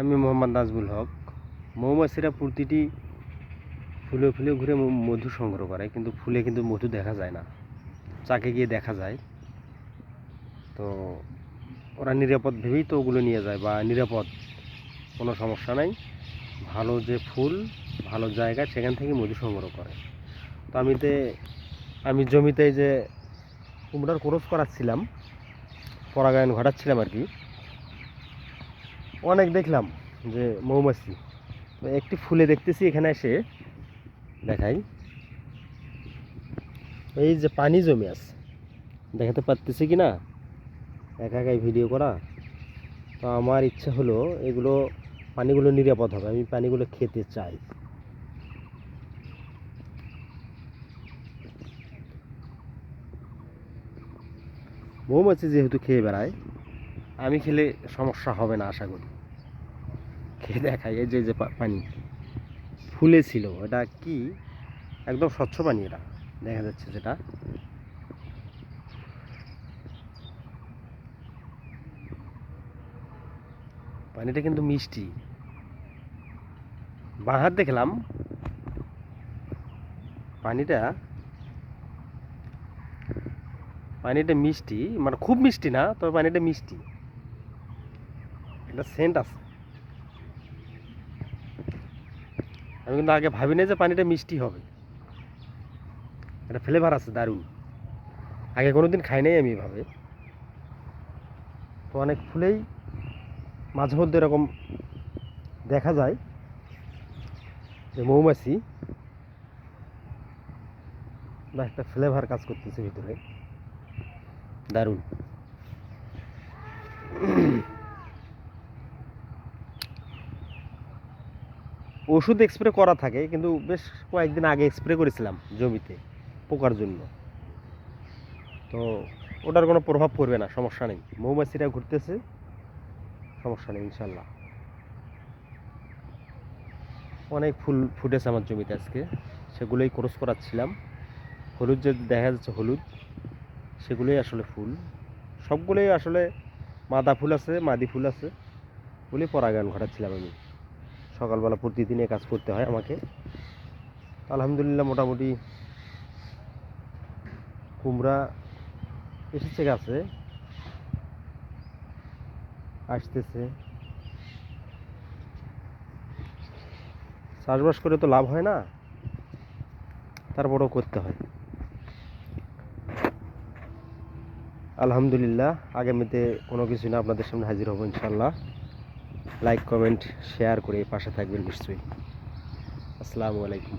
আমি মোহাম্মদ নাজবুল হক। মৌমাছিরা প্রতিটি ফুলে ফুলে ঘুরে মধু সংগ্রহ করে, কিন্তু ফুলে কিন্তু মধু দেখা যায় না। চাকে গিয়ে দেখা যায়। তো ওরা নিরাপদ ভেবেই তো ওগুলো নিয়ে যায় বা নিরাপদ, কোনো সমস্যা নাই। ভালো যে ফুল, ভালো জায়গা, সেখান থেকে মধু সংগ্রহ করে। তো আমিতে আমি জমিতে যে কুমড়ার ক্রস করাচ্ছিলাম, পরাগায়ন ঘটাচ্ছিলাম আর কি। অনেক দেখলাম যে মৌমাছি। একটি ফুলে দেখতেছি এখানে এসে। দেখাই। এই যে পানি জমে আছে। দেখাতে পারতেছি কি না? একা একাই ভিডিও করা। তো আমার ইচ্ছা হলো এগুলো, পানিগুলো নিরাপদ হবে। আমি পানিগুলো খেতে চাই। মৌমাছি যেহেতু খেয়ে বেড়ায়, আমি খেলে সমস্যা হবে না, আশা করি। খেয়ে দেখাই এই যে যে পানি। ফুলে ছিল এটা কি? একদম স্বচ্ছ পানি এটা। দেখা যাচ্ছে যেটা পানিটা কিন্তু মিষ্টি। বাঁ হাত দেখলাম। পানিটা পানিটা মিষ্টি। মানে খুব মিষ্টি না, তবে পানিটা মিষ্টি। এটা সেন্ট আছে। আমি কিন্তু আগে ভাবি নাই যে পানিটা মিষ্টি হবে। এটা ফ্লেভার আছে, দারুণ। আগে কোনো দিন খাই নাই আমি এভাবে। তো অনেক ফুলেই মাঝে মধ্যে এরকম দেখা যায় যে মৌমাছি বা একটা ফ্লেভার কাজ করতেছে ভিতরে। দারুণ। ওষুধ স্প্রে করা থাকে, কিন্তু বেশ কয়েকদিন আগে স্প্রে করেছিলাম জমিতে পোকার জন্য। তো ওটার কোনো প্রভাব পড়বে না, সমস্যা নেই। মৌমাছিরা ঘুরতেছে, সমস্যা নেই, ইনশাল্লাহ। অনেক ফুল ফুটেছে আমার জমিতে আজকে, সেগুলোই ক্রস করাচ্ছিলাম। হলুদ যে দেখা যাচ্ছে হলুদ, সেগুলোই আসলে ফুল। সবগুলোই আসলে মাদা ফুল আছে, মাদি ফুল আছে বলে পরাগায়ন ঘটাচ্ছিলাম আমি। সকালবেলা প্রতিদিনে কাজ করতে হয় আমাকে। আলহামদুলিল্লাহ মোটামুটি কুমড়া এসেছে গাছে। আসতেছে। চাষবাস করে তো লাভ হয় না, তারপরেও করতে হয়। আলহামদুলিল্লাহ, আগামীতে কোনো কিছু না আপনাদের সামনে হাজির হব ইনশাল্লাহ লাইক কমেন্ট শেয়ার করে পাশে থাকবেন নিশ্চয়ই। আসসালামু আলাইকুম।